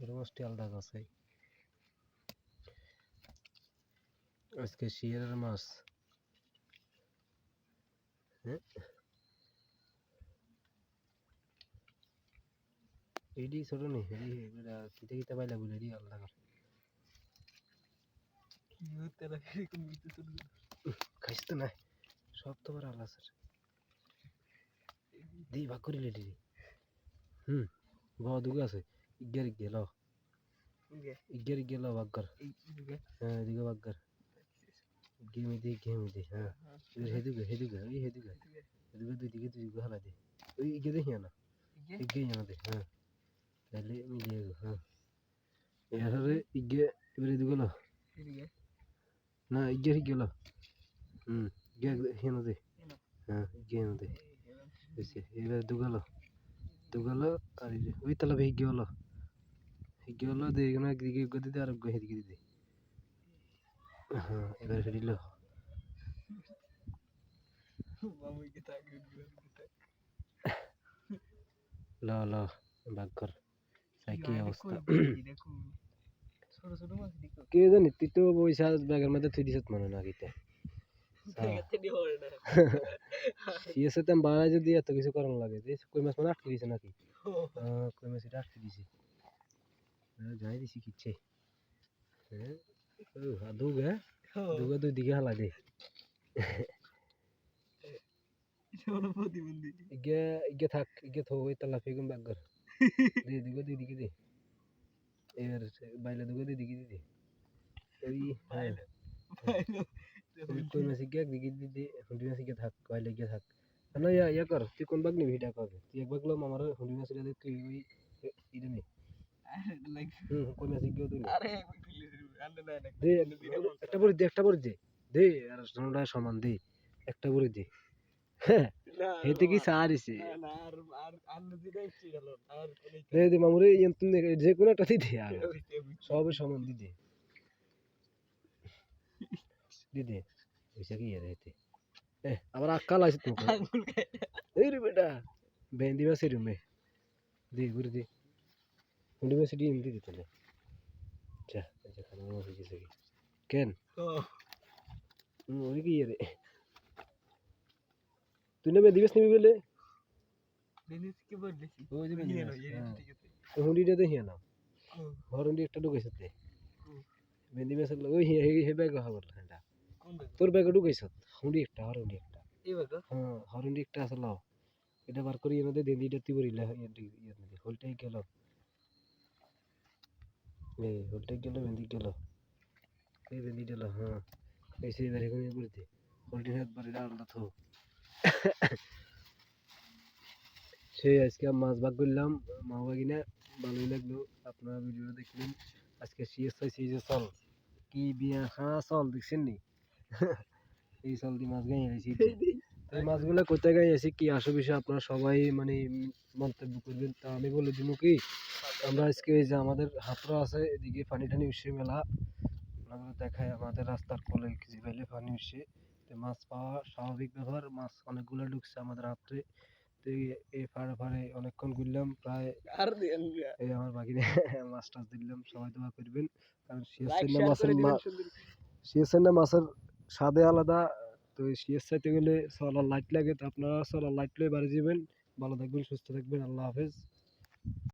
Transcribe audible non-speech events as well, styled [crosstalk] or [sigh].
মাছটি আলাদা আছে আজকে শিয়ালের মাছ। হ্যাঁ? এডি ছোট নি এডি এটা কিতে কিতে পাইলা বলে এডি আলাদা কর। খাইস তো না সব তো বড় আলাদা স্যার। দি ভাগ করে লেডি হুম বাবা দুগে আছে। ইজ্ঞার ইজ্ঞে ল ইজ্ঞার ইজ্ঞে ল ভাগ কর হ্যাঁ এদিকে ভাগ কর গেমে দি গেমে দি হ্যাঁ এবার হেদুকে হেদুকে এই হেদুকে হেদুকে দুই দিকে দুই দিকে হালা দে ওই ইজ্ঞে দেখি না ইজ্ঞে জানা দে হ্যাঁ তাহলে মিলিয়ে গো হ্যাঁ এবারে ইজ্ঞে এবার এদিকে না ইজ্ঞে ইজ্ঞে ল হুম ইজ্ঞে হেনা দে হ্যাঁ ইজ্ঞে হেনা দে এবার দুগালো দুগালো আর ওই তালা হিগে হলো হিগে হলো দে এখানে একদিকে এগো দিতে আর এদিকে দিতে হ্যাঁ এবার ফেরিল ল। ল ভাগ কর। সাইকি অবস্থা? কে জানি তুই তো পয়সা ব্যাগের মধ্যে থুই দিছত মনে না। কিতে সিএসএ তেম বাড়াই যদি এত কিছু করানো লাগে। কই মাছ মানে আটকে দিছে নাকি? হ্যাঁ কই মাছ এটা আটকে দিছে। হ্যাঁ যাই দিছি কিচ্ছে হ্যাঁ ও আদুগ হ্যাঁ দুগা দুই দিকে হালা দে ইগে ইগে থাক ইগে থো ওই তালা ফেগুন ব্যাগ কর দে দুগা দুই দিকে দে এবার বাইলে দুগা দুই দিকে দে ওই হ্যাঁ ওই কই মাছ ইগে একদিকে দিদি হুন্ডি মাছ ইগে থাক বাইলে ইগে থাক না ইয়া ইয়া কর তুই কোন বাগ নিবি এটা কর তুই এক বাগ লম আমার হুন্ডি মাছ এটা দে তুই ওই ইটা [laughs] নে হুম কই মাছ ইগে তুই দে একটা বড়ি দে একটা বড়ি দে দে। আর সোনাটা সমান দে একটা বড়ি দে। হ্যাঁ হেতে কি সারিছে দে দে মামুরে তুমি যে কোনো একটা দি দে আর। সবে সমান দি দে। দি দে কি আর হেতে এ আবার আক্কাল আছে এই রে বেটা বেন্দি মাসে রুমে। দে ঘুরে দে। দি এমনি দিতে না যা যা খানা মাছ গেছে কি? কেন? ওই কি রে তুই নেবে দিবেস নিবি বলে? তো হুন্ডিটা দেখিয়া না। ঘর হুন্ডি একটা ঢুকাইছ তে। বেন্দি মাছ ওই হে ব্যাগ হবার এটা তোর ব্যাগে ঢুকাইছ হুন্ডি একটা হর হুন্ডি একটা হ্যাঁ হর হুন্ডি একটা আছে লাও। এটা বার করি এনে দে দেন্দিটা তুই বরিলা ইয়ে দে হোলটাই গেল। এই হোলটাই গেল বেন্দি গেল। এই বেন্দি গেল হ্যাঁ। এই সেই কোন করে দে হোলটি হাত বারে আলাদা থো সেই আজকে মাছ ভাগ করলাম, মা বাগিনা ভালোই লাগল। আপনারা ভিডিও দেখলেন। আজকে সিএসআই সিএসএ চল। কি বিয়া খাওয়া চল, দেখছেন নি? এই চল দিয়ে মাছ গাই আছি এই মাছগুলো কোথায় গাই আছি কি আসো বিষয় আপনারা সবাই মানে মন্তব্য করবেন। তা আমি বলে দিব কি আমরা আজকে এই যে আমাদের হাতরা আছে এদিকে পানি টানি উঠছে মেলা। আপনাদের দেখায় আমাদের রাস্তার কোলে যে বেলে পানি উঠছে। তো মাছ পাওয়া স্বাভাবিক ব্যাপার মাছ অনেকগুলো ঢুকছে আমাদের হাতে তো এই- ফাড়ে ফাড়ে অনেকক্ষণ ঘুরলাম প্রায় এই আমার বাকিরে [laughs] মাছ টাছ দিলাম সবাই দোয়া করবেন। কারণ সিএসএন না মাছের সিএসএন না মাছের স্বাদে আলাদা। তো সিএস চাইতে গেলে সোলার লাইট লাগে। তো আপনারা সোলার লাইট লয়ে বাড়ি যাবেন। ভালো থাকবেন সুস্থ থাকবেন। আল্লাহ হাফেজ।